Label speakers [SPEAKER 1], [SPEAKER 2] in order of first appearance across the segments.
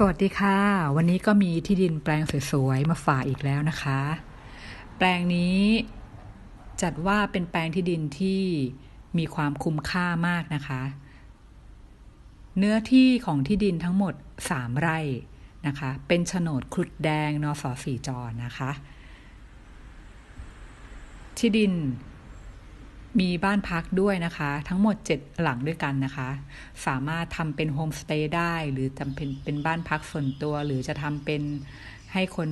[SPEAKER 1] สวัสดีค่ะ วันนี้ก็มีที่ดินแปลงสวยๆมาฝากอีกแล้วนะคะ แปลงนี้จัดว่าเป็นแปลงที่ดินที่มีความคุ้มค่ามากนะคะ เนื้อที่ของที่ดินทั้งหมด 3 ไร่นะคะ เป็นโฉนดครุดแดงนสสีจอนะคะ ที่ดิน มีบ้านพักด้วยนะคะ ทั้งหมด 7 หลังด้วยกันนะคะ สามารถทำเป็นโฮมสเตย์ได้ หรือทำเป็นเป็นบ้านพักส่วนตัว หรือจะทำเป็นให้คน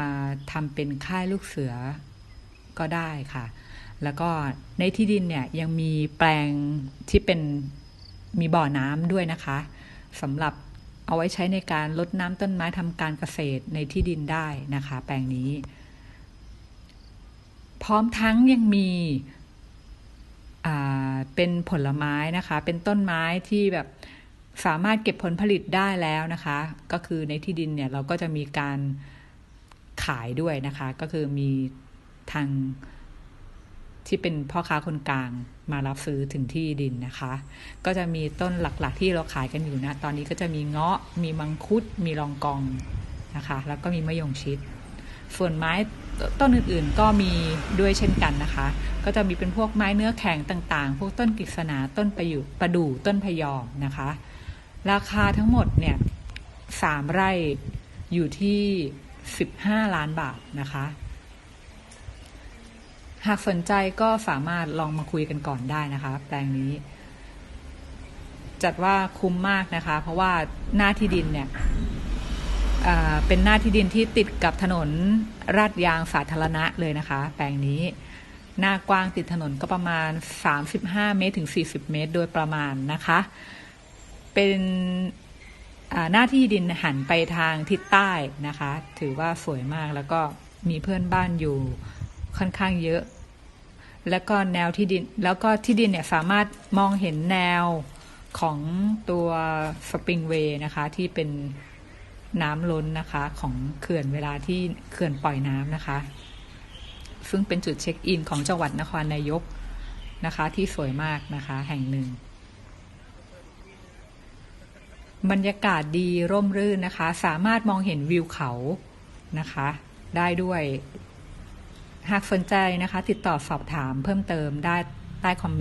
[SPEAKER 1] มาทำเป็นค่ายลูกเสือก็ได้ค่ะ แล้วก็ในที่ดินเนี่ยยังมีแปลงที่เป็นมีบ่อน้ำด้วยนะคะสำหรับเอาไว้ใช้ในการลดน้ำต้นไม้ทำการเกษตรในที่ดินได้นะคะ แปลงนี้ พร้อมทั้งยังมี เป็นผลไม้นะคะ เป็นต้นไม้ที่แบบสามารถเก็บผลผลิตได้แล้วนะคะ ก็คือในที่ดินเนี่ยเราก็จะมีการขายด้วยนะคะ ก็คือมีทางที่เป็นพ่อค้าคนกลางมารับซื้อถึงที่ดินนะคะ ก็จะมีต้นหลักๆ ที่เราขายกันอยู่นะ ตอนนี้ก็จะมีเงาะ มีมังคุด มีรองกองนะคะ แล้วก็มีมะยงชิด ส่วนไม้ต้นอื่นๆก็มีด้วยเช่นกันนะคะ ก็จะมีเป็นพวกไม้เนื้อแข็งต่างๆ พวกต้นกฤษณาต้นประยุประดู่ต้นพยอมนะคะ ราคาทั้งหมดเนี่ยสามไร่อยู่ที่สิบห้าล้านบาทนะคะ หากสนใจก็สามารถลองมาคุยกันก่อนได้นะคะ แปลงนี้ จัดว่าคุ้มมากนะคะ เพราะว่าหน้าที่ดินเนี่ย เป็นหน้าที่ดินที่ติดกับถนนราดยางสาธารณะเลยนะคะ แปลงนี้หน้ากว้างติดถนนก็ประมาณ 35 เมตรถึง 40 เมตร โดยประมาณนะคะ เป็นหน้าที่ดินหันไปทางทิศใต้นะคะ ถือว่าสวยมากแล้วก็มีเพื่อนบ้านอยู่ค่อนข้างเยอะ แล้วก็แนวที่ดิน แล้วก็ที่ดินเนี่ยสามารถมองเห็นแนวของตัวสปริงเวย์นะคะ ที่เป็น น้ำล้นนะคะของเขื่อนเวลาที่เขื่อนปล่อยน้ำนะคะ ซึ่งเป็นจุดเช็คอินของจังหวัดนครนายกนะคะ ที่สวยมากนะคะ แห่งหนึ่ง บรรยากาศดีร่มรื่นนะคะ สามารถมองเห็นวิวเขานะคะ ได้ด้วยหากสนใจนะคะ ติดต่อสอบถามเพิ่มเติมได้ใต้คอมเมนต์